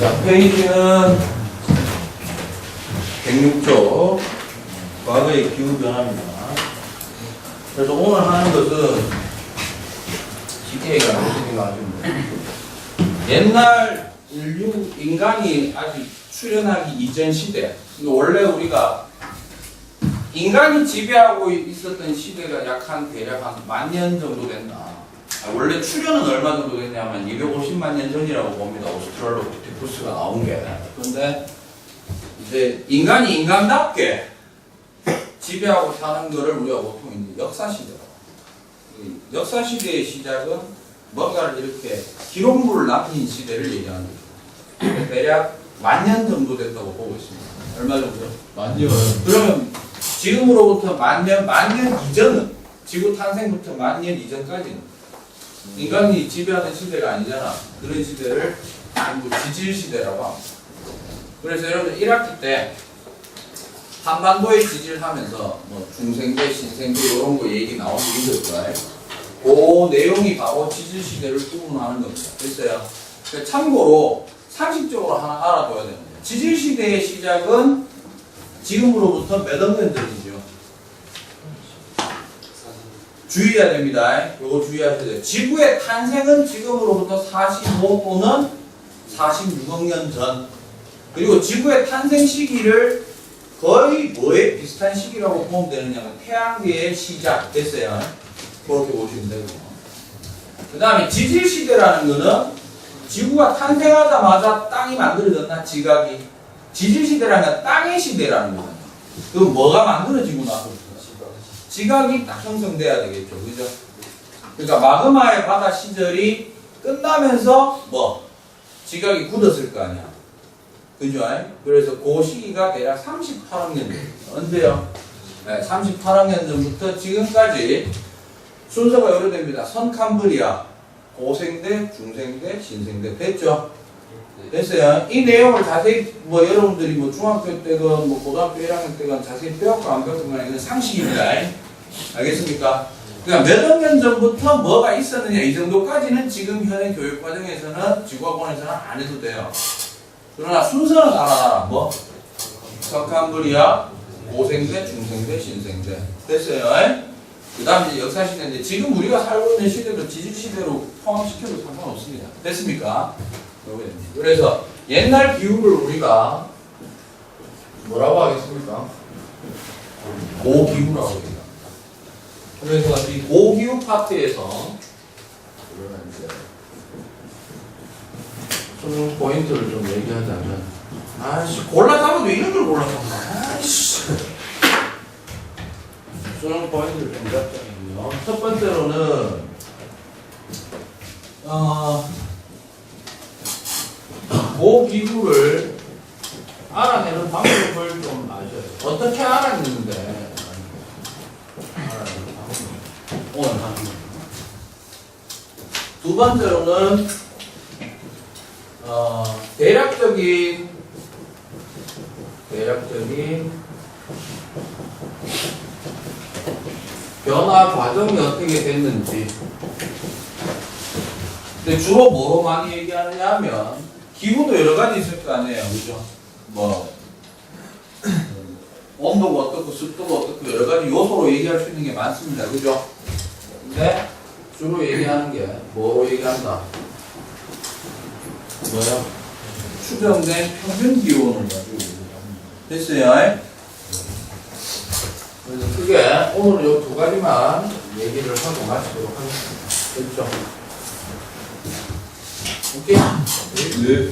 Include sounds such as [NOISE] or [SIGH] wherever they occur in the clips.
자, 페이지는 106쪽. 과거의 기후 변화입니다. 그래서 오늘 하는 것은 쉽게 얘기하면 생각하시면 돼요. 옛날 인류, 인간이 아직 출현하기 이전 시대. 원래 우리가 인간이 지배하고 있었던 시대가 약 한 대략 한 만 년 정도 된다. 아, 원래 출현은 얼마 정도 됐냐면 250만 년 전이라고 봅니다. 오스트랄로피테쿠스가 나온 게. 그런데 이제 인간이 인간답게 지배하고 사는 거를 우리가 보통 이제 역사 시대라고. 이 역사 시대의 시작은 뭔가를 이렇게 기록물을 남긴 시대를 얘기하는 거죠. 대략 만년 정도 됐다고 보고 있습니다. 얼마 정도? 만년 그러면 지금으로부터 만 년, 만년 이전은 지구 탄생부터 만년 이전까지는 인간이 지배하는 시대가 아니잖아. 그런 시대를 일부 지질 시대라고 합니다. 그래서 여러분 1학기 때 한반도에 지지를 하면서 뭐 중생대, 신생대 이런 거 얘기 게 있을 거예요. 그 내용이 바로 지질 시대를 구분하는 겁니다. 됐어요? 그러니까 참고로 상식적으로 하나 알아둬야 됩니다. 지질 시대의 시작은 지금으로부터 몇억 년 전이죠? 주의해야 됩니다. 요거 주의하셔야 돼요. 지구의 탄생은 지금으로부터 45 또는 46억 년 전. 그리고 지구의 탄생 시기를 거의 뭐에 비슷한 시기라고 보면 되느냐면 태양계의 시작 됐어요. 그렇게 보시면 되고. 그 다음에 지질 시대라는 거는 지구가 탄생하자마자 땅이 만들어졌나 지각이 지질 시대라는 건 땅의 시대라는 거잖아. 그럼 뭐가 만들어지고 나서 지각이 딱 형성돼야 되겠죠, 그죠? 그러니까 마그마의 바다 시절이 끝나면서 뭐 지각이 굳었을 거 아니야, 그죠? 그래서 그 시기가 대략 38억 년 전. 언제요? 네, 38억 년 전부터 지금까지 순서가 이렇게 됩니다. 선캄브리아, 고생대, 중생대, 신생대 됐죠? 됐어요. 이 내용을 자세히 뭐 여러분들이 뭐 중학교 때건 뭐 고등학교 1학년 때건 자세히 배웠고 안 배웠건 간에 이건 상식입니다. 알겠습니까? 그러니까 몇억 년 전부터 뭐가 있었느냐 이 정도까지는 지금 현행 교육 과정에서는 지구학원에서는 안 해도 돼요. 그러나 순서는 알아라. 뭐? 석한불이야, 고생대, 중생대, 신생대. 됐어요. 그 다음 이제 역사시대인데 지금 우리가 살고 있는 시대도 지질시대로 포함시켜도 상관없습니다. 됐습니까? 그래서 옛날 기후를 우리가 뭐라고 하겠습니까? 고기후라고 합니다. 그래서 이 고기후 파트에서 좀 포인트를 좀 얘기하자면 아씨 골라잡아도 이런 걸 골라잡나 아이씨 수능 포인트를 좀 잡자면요 첫 번째로는 어 고기구를 알아내는 방법을 좀 아셔요. 어떻게 알아내는데? 알아내는 방법. 오늘 거. 두 번째로는 어, 대략적인 대략적인 변화 과정이 어떻게 됐는지. 근데 주로 뭐로 많이 얘기하느냐 하면 기후도 여러 가지 있을 거 아니에요, 그죠? 뭐 [CLEARS THROAT] 음, 온도가 어떻고 습도가 어떻고 여러 가지 요소로 얘기할 수 있는 게 많습니다, 그죠? 근데 주로 얘기하는 게 뭐로 얘기한다? 뭐야? 추정된 평균 기온을 가지고. 됐어요? 그래서 크게 오늘 요두 가지만 얘기를 하고 마치도록 하겠습니다. 됐죠? 오케이? 네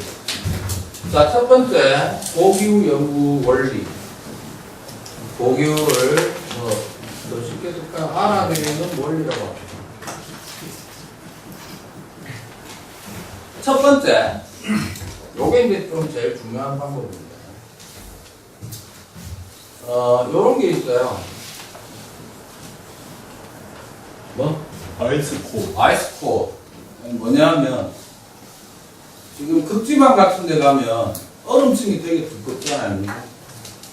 자, 첫 번째, 고기후 연구 원리. 고기후를 쓸까? 알아내는 원리라고 합니다. 첫 번째, 요게 이제 좀 제일 중요한 방법입니다. 어, 요런 게 있어요. 뭐? 아이스코 아이스코. 뭐냐면, 지금 극지방 같은 데 가면 얼음층이 되게 두껍잖아요.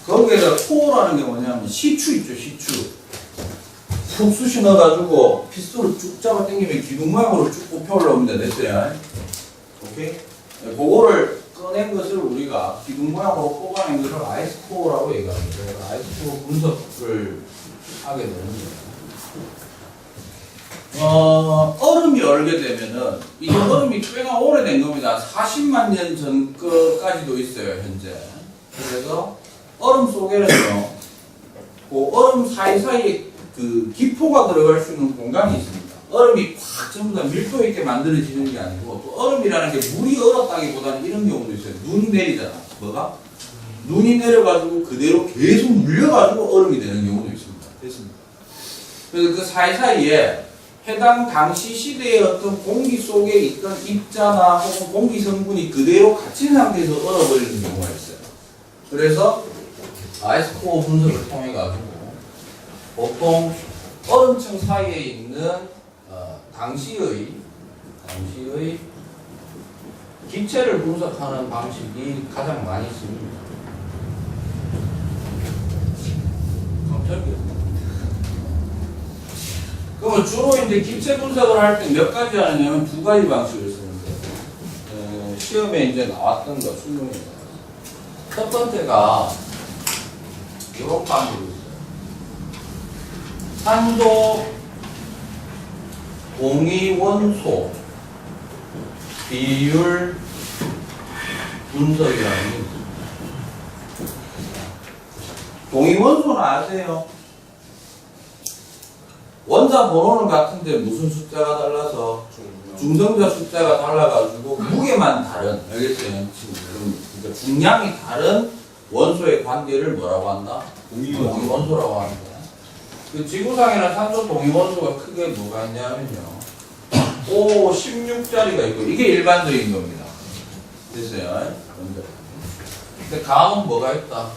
거기에다 코어라는 게 뭐냐면 시추 있죠, 시추. 푹 쑤시 넣어가지고 피스톨을 쭉 잡아 당기면 기둥 모양으로 쭉 뽑혀 올라옵니다. 됐어요? 오케이? 네, 그거를 꺼낸 것을 우리가 기둥 모양으로 뽑아낸 것을 아이스코어라고 얘기합니다. 아이스코어 분석을 하게 되는 거예요. 어, 얼음이 얼게 되면은, 이 얼음이 꽤나 오래된 겁니다. 40만 년전 거까지도 있어요, 현재. 그래서 얼음 속에는요, 그 얼음 사이사이에 그 기포가 들어갈 수 있는 공간이 있습니다. 얼음이 꽉 전부 다 밀도 있게 만들어지는 게 아니고, 또 얼음이라는 게 물이 얼었다기보다는 이런 경우도 있어요. 눈이 내리잖아. 뭐가? 눈이 내려가지고 그대로 계속 물려가지고 얼음이 되는 경우도 있습니다. 됐습니다. 그래서 그 사이사이에 해당 당시 시대의 어떤 공기 속에 있던 입자나 혹은 공기 성분이 그대로 갇힌 상태에서 얼어버리는 경우가 있어요. 그래서 아이스코어 분석을 통해 가지고 보통 얼음층 사이에 있는 어, 당시의 당시의 기체를 분석하는 방식이 가장 많이 씁니다. 그러면 주로 이제 기체 분석을 할 때 몇 가지 하느냐면 두 가지 방식을 쓰는데 어, 시험에 이제 나왔던 거 수능에 첫 번째가 이런 있어요. 산소 동위 원소 비율 분석이라는 게 있어요. 동위 원소는 아세요? 원자 번호는 같은데 무슨 숫자가 달라서 중성자 숫자가 달라가지고 무게만 다른 알겠어요? 그러니까 중량이 다른 원소의 관계를 뭐라고 한다? 동위 원소라고 하는 거야. 그 지구상에는 산소 동위 원소가 크게 뭐가 있냐면요. O 16짜리가 있고 이게 일반적인 겁니다. 됐어요? 근데 다음은 뭐가 있다?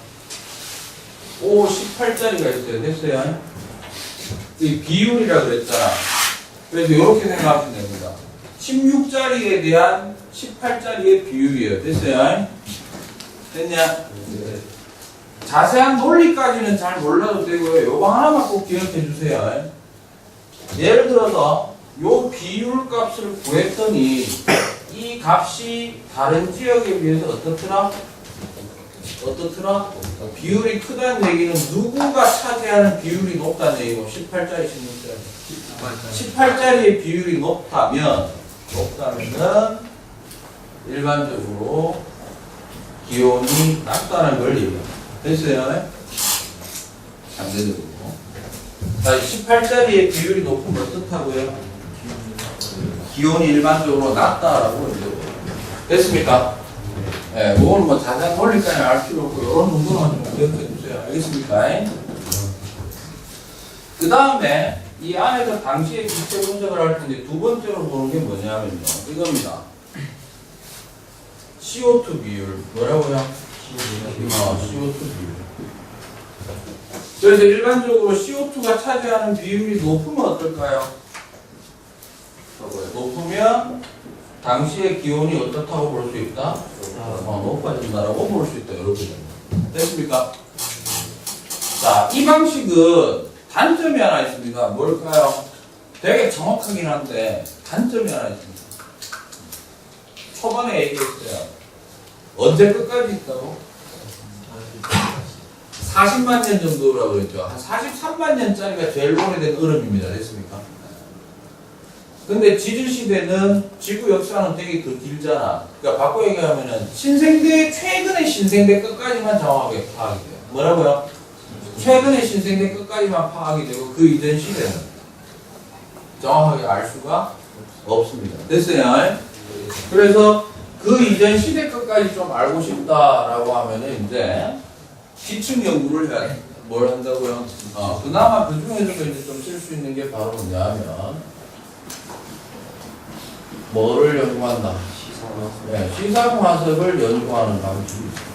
O 18짜리가 있어요. 됐어요? 이 비율이라 그랬잖아. 그래서 이렇게 생각하시면 됩니다. 16짜리에 대한 18짜리의 비율이에요. 됐어요? 됐냐? 자세한 논리까지는 잘 몰라도 되고요. 요거 하나만 꼭 기억해 주세요. 예를 들어서 요 비율 값을 구했더니 이 값이 다른 지역에 비해서 어떻더라? 어떻더라? 비율이 크다는 얘기는 누구가 차지하는 비율이 높다는 얘기고 18짜리 16짜리 18짜리의 비율이 높다면 높다면은 일반적으로 기온이 낮다는 걸 얘기합니다. 됐어요? 상대적으로. 자, 18짜리의 비율이 높으면 어떻다고요? 기온이 일반적으로 낮다라고 이제 됐습니까? 예, 그거는 뭐 자세한 논리까지 알 필요 없고 이런 정도만 좀 기억해 주세요. 알겠습니까? 그 다음에 이 안에서 당시의 기체 분석을 할 텐데 두 번째로 보는 게 뭐냐면요. 이겁니다. CO2 비율. 뭐라고요? 어, CO2 비율. 그래서 일반적으로 CO2가 차지하는 비율이 높으면 어떨까요? 높으면 당시의 기온이 어떻다고 볼 수 있다? 어, 높아진다라고 볼 수 있다. 이렇게. 됐습니까? 자, 이 방식은 단점이 하나 있습니다. 뭘까요? 되게 정확하긴 한데 단점이 하나 있습니다. 초반에 얘기했어요. 언제 끝까지 있다고? 40만 년 정도라고 그랬죠. 한 43만 년짜리가 제일 오래된 얼음입니다. 됐습니까? 근데 지질 시대는 지구 역사는 되게 더 길잖아. 그러니까 바꿔 얘기하면은 신생대 최근의 신생대 끝까지만 정확하게 파악이 돼요. 뭐라고요? 최근의 신생대 끝까지만 파악이 되고 그 이전 시대는 정확하게 알 수가 없습니다. 됐어요? 그래서 그 이전 시대 끝까지 좀 알고 싶다라고 하면은 이제 기층 연구를 해야 돼. 뭘 한다고요? 어, 그나마 그 중에서도 이제 좀 쓸 수 있는 게 바로 뭐냐면 뭐를 연구한다? 네, 시상화석을 연구하는 방식이 있습니다.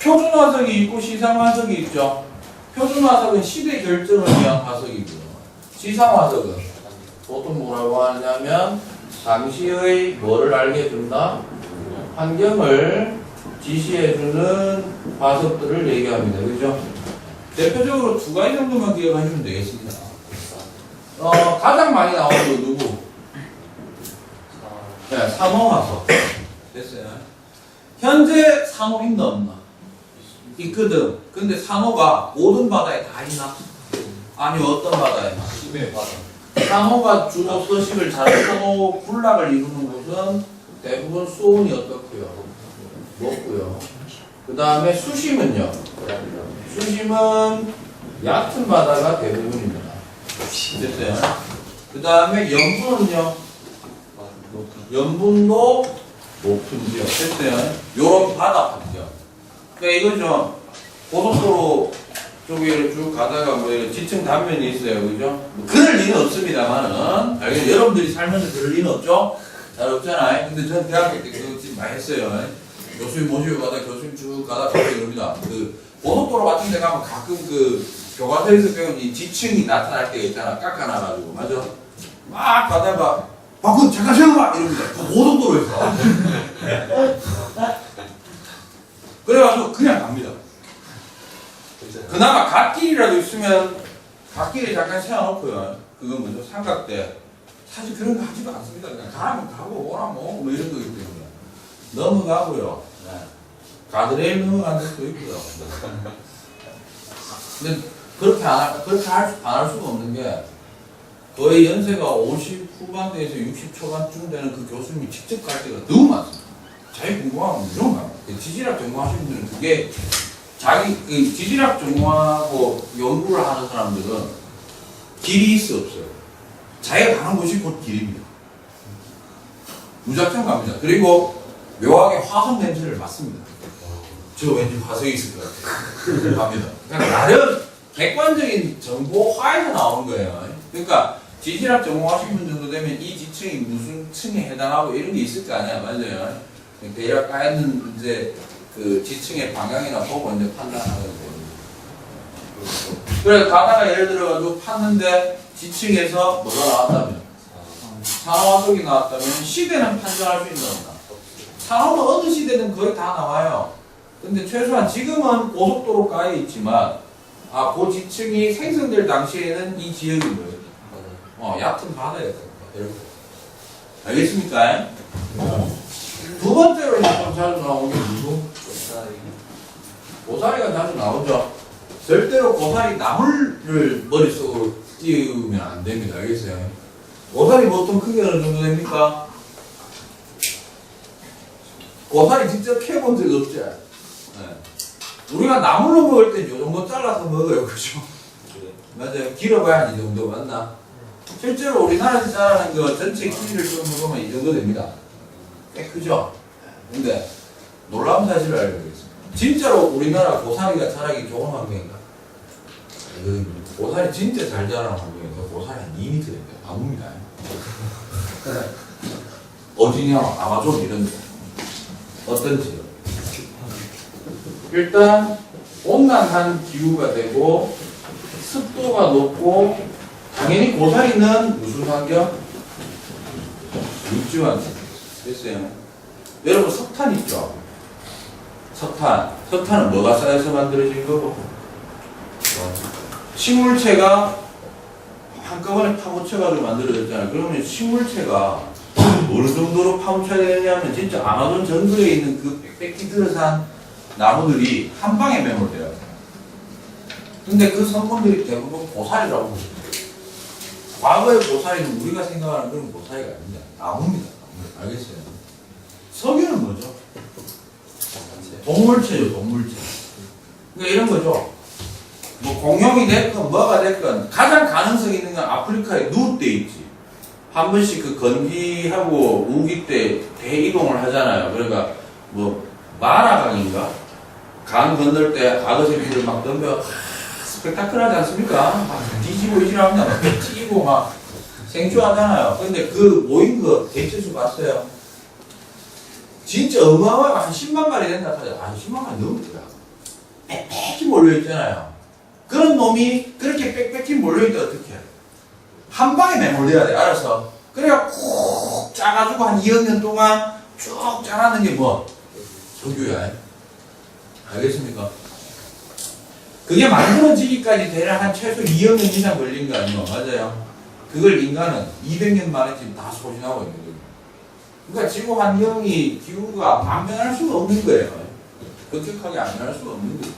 표준화석이 있고 시상화석이 있죠. 표준화석은 시대 결정을 위한 화석이고요. 시상화석은 보통 뭐라고 하냐면 당시의 뭐를 알게 해준다? 환경을 지시해주는 화석들을 얘기합니다. 그죠? 대표적으로 두 가지 정도만 기억하시면 되겠습니다. 어, 가장 많이 나오는 거 누구? 네, 상호화서 됐어요. 현재 상호 있나 없나? 있거든. 근데 상호가 모든 바다에 다 있나? 아니 어떤 바다에나? 네. 상호가 주로 서식을 잘하고 군락을 이루는 곳은 대부분 수온이 어떻고요? 높고요. 그 다음에 수심은요? 수심은 얕은 바다가 대부분입니다. 됐어요? 그 다음에 염분은요? 염분도 높은 지역. 됐어요? 요런 바다 판죠. 그러니까 이거죠. 고속도로 쪽에 쭉 가다가 뭐 이런 지층 단면이 있어요. 그죠? 뭐 그럴 리는 없습니다만은. 알겠죠? 여러분들이 살면서 그럴 리는 없죠? 잘 없잖아요. 근데 전 대학교 때 그거 진짜 많이 했어요. 교수님 모시고 가다 교수님 쭉 가다 갑자기 그럽니다. 그 고속도로 같은 데 가면 가끔 그 교과서에서 배운 이 지층이 나타날 때가 있잖아. 깎아놔가지고. 맞아? 막 가다가 박군 잠깐 세워봐! 이럽니다. 그 고속도로에서. [LAUGHS] 그래가지고 그냥 갑니다. 그나마 갓길이라도 있으면 갓길에 잠깐 세워놓고요. 그건 먼저 삼각대. 사실 그런 거 하지도 않습니다. 그냥 가면 가고 오라면 오고 뭐 이런 거기 때문에. 넘어가고요. 네. 가드레일 넘어가는 것도 있고요. 근데 그렇게 안, 할- 그렇게 할, 안할 수가 없는 게 거의 연세가 50 후반대에서 60 초반쯤 되는 그 교수님이 직접 갈 때가 너무 많습니다. 자기 공부하면 무조건. 그 지질학 전공하시는 분들은 그게 자기 그 지질학 전공하고 연구를 하는 사람들은 길이 있어 없어요. 자기가 가는 곳이 곧 길입니다. 무작정 갑니다. 그리고 묘하게 화성 냄새를 맡습니다. 저 왠지 화성이 있을 것 같아요. [LAUGHS] 갑니다. 그러니까 나름 객관적인 정보 화에서 나오는 거예요. 그러니까 지질학 전공하신 분 정도 되면 이 지층이 무슨 층에 해당하고 이런 게 있을 거 아니야, 맞아요. 대략 까는 이제 그 지층의 방향이나 보고 이제 판단하는 거예요. 그래 가다가 예를 들어가지고 팠는데 지층에서 뭐가 나왔다면 산화석이 나왔다면 시대는 판정할 수 없나? 산업은 어느 시대든 거의 다 나와요. 근데 최소한 지금은 고속도로가에 있지만 아, 그 지층이 생성될 당시에는 이 지역이 뭐예요? 어, 얕은. 이렇게. 알겠습니까? 두 번째로 좀 나오는 게 누구? 고사리가 자주 나오죠. 절대로 고사리 나물을 머릿속으로 띄우면 안 됩니다. 알겠어요? 고사리 보통 크기 어느 정도 됩니까? 고사리 직접 캐본 적 없죠? 네. 우리가 나물로 먹을 땐 요 정도 잘라서 먹어요. 그죠? 맞아요. 길어봐야 한 이 정도 맞나? 실제로 우리나라에서 자라는 거 전체 길이를 좀 먹으면 이 정도 됩니다. 꽤 크죠? 근데 놀라운 사실을 알고. 진짜로 우리나라 고사리가 자라기 좋은 환경인가? 그 고사리 진짜 잘 자라는 환경에서 고사리 한 2m 됩니다. 나무입니다. [LAUGHS] 어디냐 아마존 이런 데. 어떤 지역? 일단 온난한 기후가 되고 습도가 높고 당연히 고사리는 무슨 환경? 육지 환경. 됐어요. 여러분 석탄 있죠? 석탄. 석탄은 뭐가 쌓여서 만들어진 거고? 식물체가 한꺼번에 파묻혀가지고 만들어졌잖아요. 그러면 식물체가 어느 정도로 파묻혀야 되느냐면 진짜 아마존 정글에 있는 그 빽빽히 들어산 나무들이 한 방에 매몰돼요. 근데 그 성분들이 대부분 고사리라고 보시면 돼요. 과거의 고사리는 우리가 생각하는 그런 고사리가 아닙니다. 나무입니다. 나무. 알겠어요? 석유는 뭐죠? 동물체죠, 동물체. 그러니까 이런 거죠. 뭐 공룡이 됐건 뭐가 됐건 가장 가능성 있는 건 아프리카에 누대 있지. 한 번씩 그 건기하고 우기 때 대이동을 하잖아요. 그러니까 뭐 마라강인가? 강 건널 때 악어 새끼들 막 덤벼 하, 스펙타클하지 않습니까? 막 뒤지고 이질합니다. 막 튀기고 막 생쇼하잖아요. 근데 그 모인 거 대체수 봤어요. 진짜 어마어마하게 한 10만 마리 된다 하죠. 아니 10만 마리 넘더라. 빽빽히 몰려있잖아요. 그런 놈이 그렇게 빽빽히 몰려있다 어떻게 해? 한 방에 매몰돼야 돼, 알아서. 그래야 콕 짜가지고 한 2억 년 동안 쭉 짜라는 게 뭐? 석유야. 알겠습니까? 그게 만들어지기까지 대략 한 최소 2억 년 이상 걸린 거 아니에요? 맞아요. 그걸 인간은 200년 만에 지금 다 소진하고 있는 거예요. 그러니까 지구 환경이 기후가 안 변할 수가 없는 거예요. 급격하게 안 변할 수가 없는 거예요.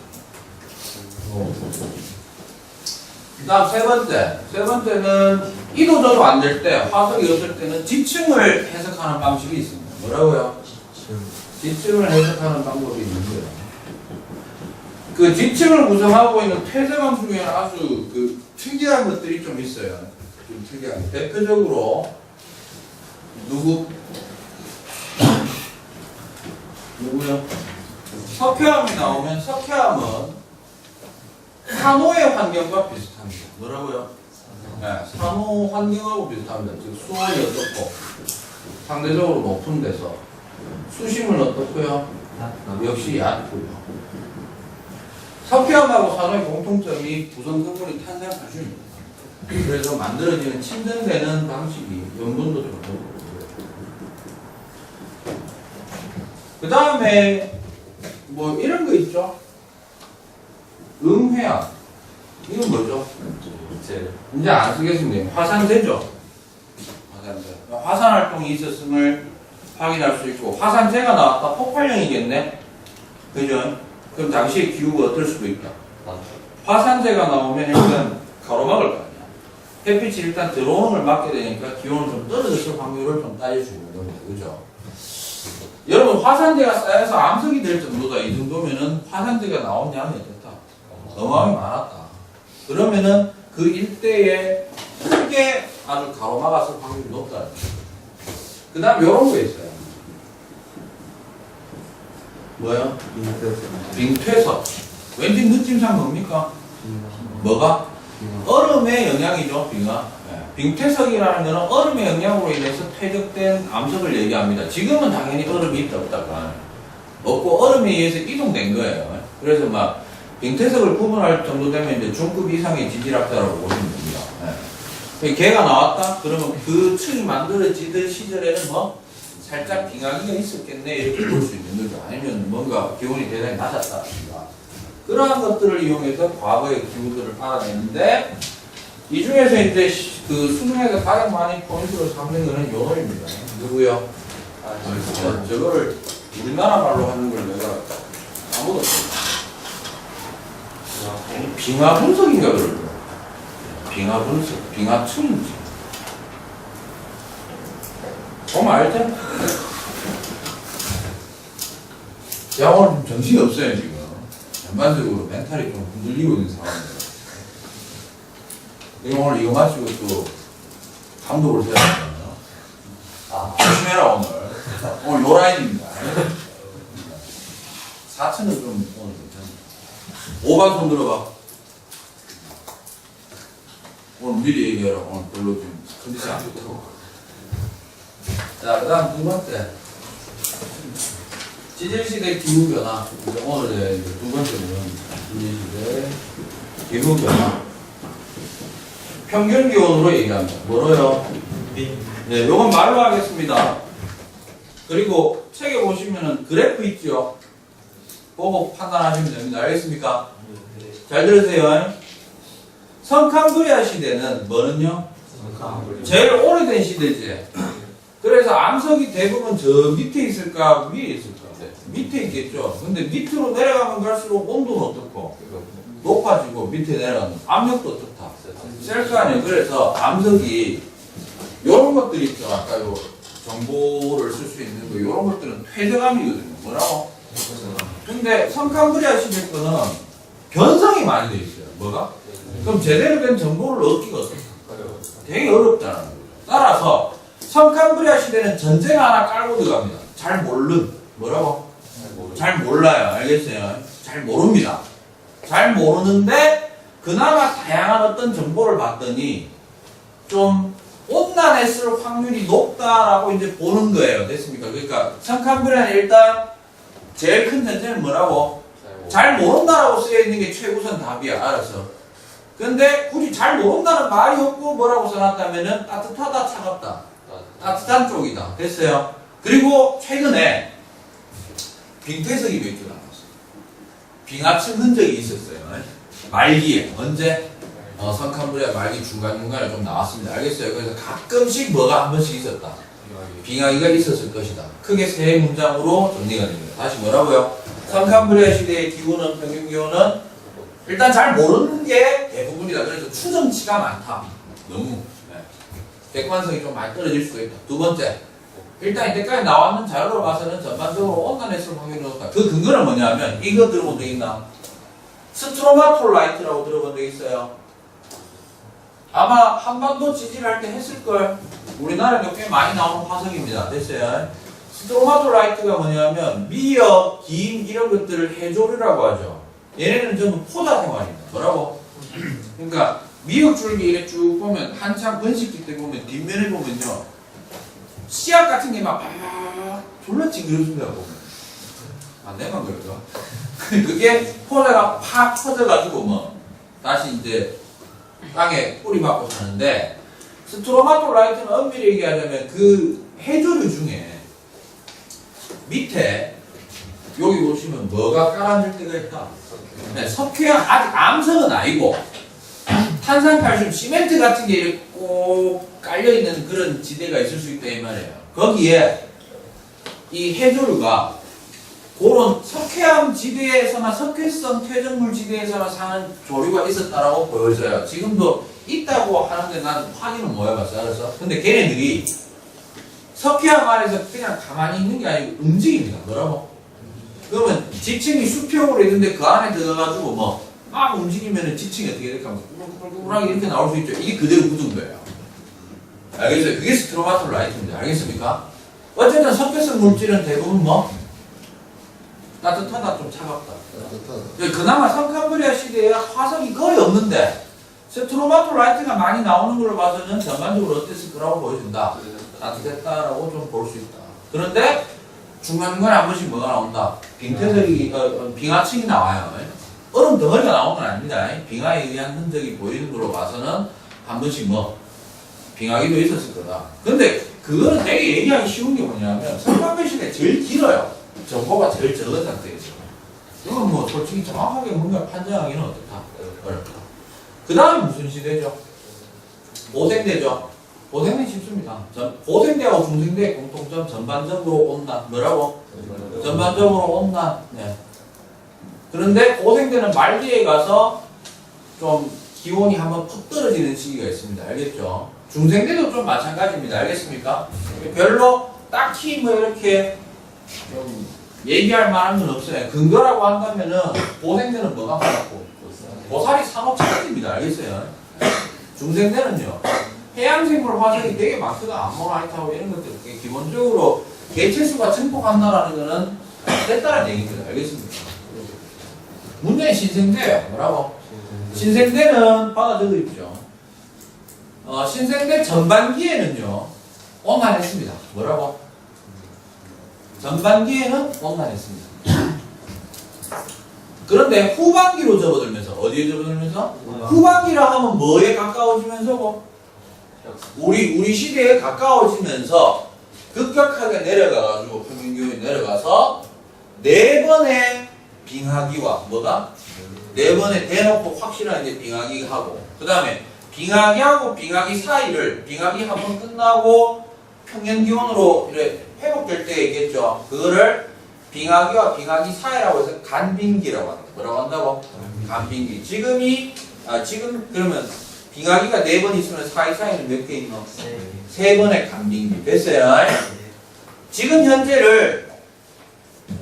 그 다음 세 번째. 세 번째는 이도저도 안 될 때, 화석이 없을 때는 지층을 해석하는 방식이 있습니다. 뭐라고요? 지층을 해석하는 방법이 있는 거예요. 그 지층을 구성하고 있는 퇴색암 중에는 아주 그 특이한 것들이 좀 있어요. 좀 특이한. 대표적으로 누구? 누구요? 석회암이 나오면 석회암은 산호의 환경과 비슷합니다. 뭐라고요? 네, 산호 환경하고 비슷합니다. 즉 수온이 어떻고 상대적으로 높은 데서 수심은 어떻고요? 역시 얕고요. 석회암하고 산호의 공통점이 구성 성분이 탄산칼슘입니다. 그래서 만들어지는 침전되는 방식이 염분도 좀 높고 그 다음에 뭐 이런 거 있죠? 음회암 이건 뭐죠? 이제 안 쓰겠습니다. 화산재죠. 화산재. 화산 활동이 있었음을 확인할 수 있고 화산재가 나왔다 폭발령이겠네. 그죠? 그럼 당시의 기후가 어떨 수도 있다. 화산재가 나오면 일단 가로막을 거 아니야. 햇빛이 일단 들어오는 걸 막게 되니까 기온은 좀 떨어졌을 확률을 좀 따질 수 있는 겁니다. 그죠? 여러분 화산재가 쌓여서 암석이 될 정도다. 이 정도면은 화산재가 나온 양이 어떻다? 어마어마하게 많았다. 그러면은 그 일대에 크게 아주 가로막았을 확률이 높다. 그 다음 요런 거 있어요. 뭐요? 빙퇴석. 왠지 느낌상 뭡니까? 뭐가? 얼음의 영향이죠, 빙하. 네. 빙퇴석이라는 것은 얼음의 영향으로 인해서 퇴적된 암석을 얘기합니다. 지금은 당연히 얼음이 있다 없다가 없고 얼음에 의해서 이동된 거예요. 그래서 막 빙퇴석을 구분할 정도 되면 이제 중급 이상의 지질학자라고 보시면 됩니다. 네. 개가 나왔다? 그러면 그 층이 만들어지던 시절에는 뭐 살짝 빙하기가 있었겠네 이렇게 볼 수 있는 거죠. 아니면 뭔가 기온이 대단히 낮았다든가 그러한 것들을 이용해서 과거의 기후들을 알아내는데 이 중에서 이제 시- 그 수능에서 가장 많이 포인트로 삼는 거는 요놈입니다. 누구요? 저, 저거를 우리나라 말로 하는 걸 내가 아무도 없어. 빙하 분석인가 그러더라고. 빙하 분석, 빙하층인지. 보면 알죠? 제가 오늘 좀 정신이 없어요, 지금. 전반적으로 멘탈이 좀 흔들리고 있는 상황이에요. 내가 오늘 이거 마치고 또 감독을 해야 되잖아요. 아, 조심해라, 오늘. 오늘 요 라인입니다. 4천은 좀 오늘 괜찮네. 5반 손 들어봐. 오늘 미리 얘기해라. 오늘 별로 좀 컨디션 안 좋다고. 자, 그 다음 두 번째. 지질시대 기후변화. 오늘의 두 번째는 지질시대 기후변화. 평균 기온으로 얘기합니다. 뭐로요? 네, 요건 말로 하겠습니다. 그리고 책에 보시면은 그래프 있죠? 보고 판단하시면 됩니다. 알겠습니까? 잘 들으세요. 성칸브리아 시대는 뭐는요? 제일 오래된 시대지. 그래서 암석이 대부분 저 밑에 있을까 위에 있을까? 밑에 있겠죠. 근데 밑으로 내려가면 갈수록 온도는 어떻고 높아지고 밑에 내려가면 압력도 좋다. 아니에요. 그래서 암석이 이런 것들이 있죠. 아까 요 정보를 쓸 수 있는 거 이런 것들은 퇴적암이거든요. 뭐라고? 근데 성칸브리아 시대 거는 변성이 많이 돼 있어요. 뭐가? 그럼 제대로 된 정보를 얻기가. 되게 어렵다는 거죠. 따라서 성칸브리아 시대는 전쟁 하나 깔고 들어갑니다. 잘 모르는 뭐라고? 잘 몰라요. 알겠어요? 잘 모릅니다. 잘 모르는데 그나마 다양한 어떤 정보를 봤더니 좀 온난했을 확률이 높다라고 이제 보는 거예요. 됐습니까? 그러니까 성칸브리아는 일단 제일 큰 전제는 뭐라고? 잘 모른다라고 쓰여 있는 게 최우선 답이야. 알았어. 근데 굳이 잘 모른다는 말이 없고 뭐라고 써놨다면은 따뜻하다, 차갑다. 따뜻한 쪽이다. 됐어요. 그리고 최근에 빙퇴석이 몇 개 나왔어. 빙하층 흔적이 있었어요. 말기에 언제? 어, 성칸브리아 말기 중간 중간에 좀 나왔습니다. 알겠어요. 그래서 가끔씩 뭐가 한 번씩 있었다. 빙하기가 있었을 것이다. 크게 세 문장으로 정리가 됩니다. 다시 뭐라고요? 삼칸불의 시대의 기후는 평균 기후는 일단 잘 모르는 게 대부분이다. 그래서 추정치가 많다. 너무 네. 객관성이 좀 많이 떨어질 수가 있다. 두 번째, 일단 이때까지 나왔는 자료로 봐서는 전반적으로 온난했을 확률이 높다. 그 근거는 뭐냐면 이거 들어본 적 있나? 스트로마톨라이트라고 들어본 적 있어요. 아마 한반도 지지를 할 때 했을 걸. 우리나라에도 꽤 많이 나오는 화석입니다. 됐어요. 스트로마톨라이트가 뭐냐면 미역, 김 이런 것들을 해조류라고 하죠. 얘네는 전부 포자 생활입니다. 뭐라고? 그러니까 미역 줄기 이렇게 쭉 보면 한참 번식기 때 보면 뒷면에 보면요 씨앗 같은 게막 찡그려집니다 보면 아 내만 그럴까? [LAUGHS] 그게 포자가 팍 퍼져가지고 뭐 다시 이제 땅에 뿌리 박고 사는데 스트로마톨라이트는 엄밀히 얘기하자면 그 해조류 중에 밑에 여기 보시면 뭐가 깔아줄 때가 있다. 네, 석회화 아직 암석은 아니고 탄산 칼슘 시멘트 같은 게 꼭 깔려 있는 그런 지대가 있을 수 있다 이 말이에요. 거기에 이 해조류가 그런 석회암 지대에서나 석회성 퇴적물 지대에서나 사는 조류가 있었다라고 보여져요. 지금도 있다고 하는데 난 확인은 못 해봤어, 알았어? 근데 걔네들이 석회암 안에서 그냥 가만히 있는 게 아니고 움직입니다. 뭐라고? 그러면 지층이 수평으로 있는데 그 안에 들어가가지고 뭐 막 움직이면 지층이 어떻게 될까? 꾸락꾸락꾸락 이렇게 나올 수 있죠. 이게 그대로 굳은 거예요. 알겠어요? 그게 스트로마톨라이트입니다. 알겠습니까? 어쨌든 석회성 물질은 대부분 뭐 따뜻하다 좀 차갑다. 예, 그나마 성칸브리아 시대에 화석이 거의 없는데 스트로마톨라이트가 많이 나오는 걸 봐서는 전반적으로 어땠을 거라고 보여준다. 따뜻했다라고 좀 볼 수 있다. 그런데 중간중간에 한 번씩 뭐가 나온다. 빙태들이 어, 어, 빙하층이 나와요. 얼음 덩어리가 나오는 건 아닙니다. 빙하에 의한 흔적이 보이는 걸로 봐서는 한 번씩 뭐 빙하기도 있었을 거다. 근데 그거는 되게 얘기하기 쉬운 게 뭐냐면 성칸브리 시대 제일 길어요. 정보가 제일 적은 상태에서. 이건 뭐 솔직히 정확하게 뭔가 판정하기는 어떻다. 어렵다. 그 다음에 무슨 시대죠? 고생대죠. 고생대 쉽습니다. 전, 고생대하고 중생대 공통점 전반적으로 온다. 뭐라고? 전반적으로 온다. 네. 그런데 고생대는 말기에 가서 좀 기온이 한번 푹 떨어지는 시기가 있습니다. 알겠죠? 중생대도 좀 마찬가지입니다. 알겠습니까? 별로 딱히 뭐 이렇게 좀 얘기할 만한 건 없어요. 근거라고 한다면은 고생대는 뭐가 많았고 고사리 산업체입니다. 알겠어요? 중생대는요. 해양생물 화석이 되게 많거든. 암모나이트하고 이런 것들. 기본적으로 개체수가 증폭한다라는 거는 됐다는 얘기입니다. 알겠습니까? 문제는 신생대예요. 뭐라고? 신생대는 적어 있죠. 어, 신생대 전반기에는요. 온난했습니다. 뭐라고? 전반기에는 온난했습니다. 그런데 후반기로 접어들면서 어디에 접어들면서? 후반기라 하면 뭐에 가까워지면서고? 우리 우리 시대에 가까워지면서 급격하게 내려가가지고 평균 기온이 내려가서 네 번의 빙하기와 뭐가 네 번의 대놓고 확실한 이제 빙하기 하고 그 다음에 빙하기하고 빙하기 사이를 빙하기 한 번 끝나고 평년 기온으로 이렇게 회복될 때 있겠죠. 그거를 빙하기와 빙하기 사이라고 해서 간빙기라고 한다. 뭐라고 한다고? 간빙기. 지금이 아 지금 그러면 빙하기가 네 번 있으면 사이 사이는 몇 개 있노? 세 번의 간빙기. 됐어요? 지금 현재를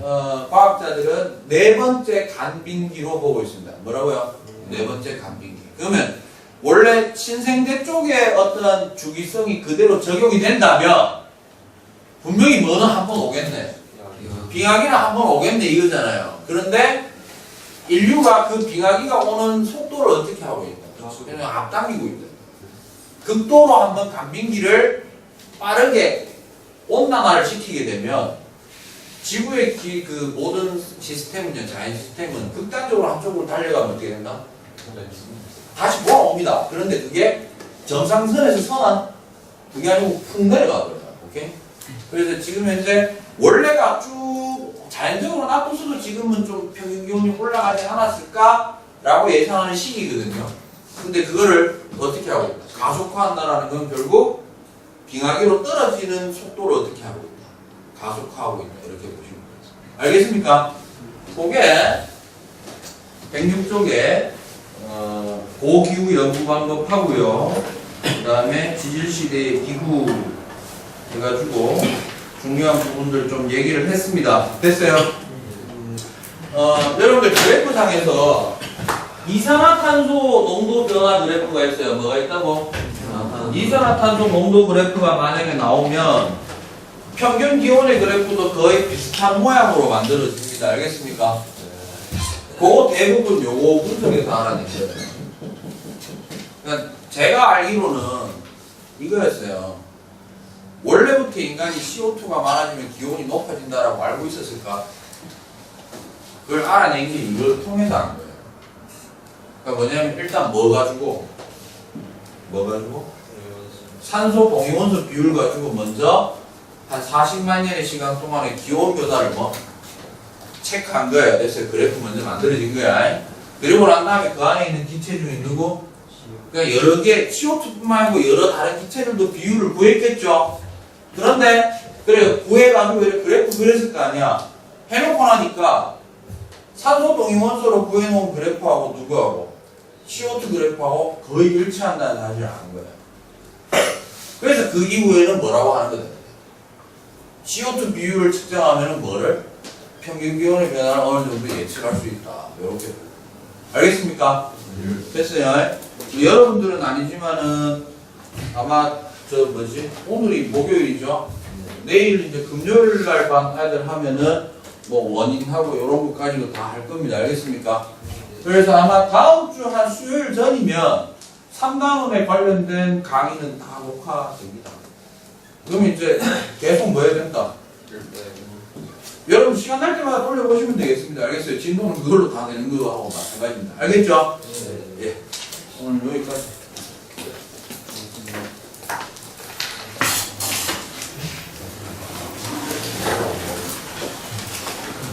어, 과학자들은 네 번째 간빙기로 보고 있습니다. 뭐라고요? 네 번째 간빙기. 그러면 원래 신생대 쪽에 어떤 주기성이 그대로 적용이 된다면 분명히 뭐는 한 번 오겠네. 빙하기는 한 번 오겠네 이거잖아요. 그런데 인류가 그 빙하기가 오는 속도를 어떻게 하고 있다? 그냥 앞당기고 있다. 극도로 한번 간빙기를 빠르게 온난화를 시키게 되면 지구의 기, 그 모든 시스템은요, 자연 시스템은 극단적으로 한쪽으로 달려가면 어떻게 된다? 다시 돌아옵니다. 그런데 그게 정상선에서 선한 그게 아니고 푹 내려가거든요. 오케이? 그래서 지금 현재 원래가 쭉 자연적으로 놔뒀어도 지금은 좀 평균 기온이 올라가지 않았을까라고 예상하는 시기거든요. 근데 그거를 어떻게 하고? 가속화한다라는 건 결국 빙하기로 떨어지는 속도를 어떻게 하고 있다? 가속화하고 있다. 이렇게 보시면 되겠습니다. 알겠습니까? 그게 106쪽에 어, 고기후 연구 방법 하고요. 그 다음에 지질시대의 기후 해가지고 중요한 부분들 좀 얘기를 했습니다. 됐어요? 어, 여러분들 그래프상에서 이산화탄소 농도 변화 그래프가 있어요. 뭐가 있다고? 이산화탄소 농도 그래프가 만약에 나오면 평균 기온의 그래프도 거의 비슷한 모양으로 만들어집니다. 알겠습니까? 그거 대부분 요거 분석에서 알아냈어요. 그러니까 제가 알기로는 이거였어요. 원래부터 인간이 CO2가 많아지면 기온이 높아진다라고 알고 있었을까? 그걸 알아낸 게 이걸 통해서 안 거예요. 그러니까 뭐냐면 일단 뭐 가지고 뭐 가지고 산소 동위원소 비율 가지고 먼저 한 40만 년의 시간 동안의 기온 변화를 뭐 체크한 거야. 그래서 그래프 먼저 만들어진 거야. 그리고 난 다음에 그 안에 있는 기체 중에 누구? 그러니까 여러 개 CO2뿐만 아니고 여러 다른 기체들도 비율을 구했겠죠. 그런데 그래 구해가지고 이렇게 그래프 그렸을 거 아니야. 해놓고 나니까 산소 동위원소로 구해놓은 그래프하고 누구하고 CO2 그래프하고 거의 일치한다는 사실을 아는 거야. 그래서 그 이후에는 뭐라고 하는 거다. CO2 비율을 측정하면 뭐를? 평균 기온의 변화를 어느 정도 예측할 수 있다. 이렇게. 알겠습니까? 됐어요. 여러분들은 아니지만은 아마 저 뭐지? 오늘이 목요일이죠? 내일 이제 금요일 날 반 애들 하면은 뭐 원인하고 이런 것까지도 다 할 겁니다. 알겠습니까? 그래서 아마 다음 주 한 수요일 전이면 3단원에 관련된 강의는 다 녹화됩니다. 그럼 이제 계속 뭐 해야 된다? 여러분 시간 날 때마다 돌려보시면 되겠습니다. 알겠어요? 진도는 그걸로 다 되는 거하고 마찬가지입니다. 알겠죠? 예. 오늘 여기까지.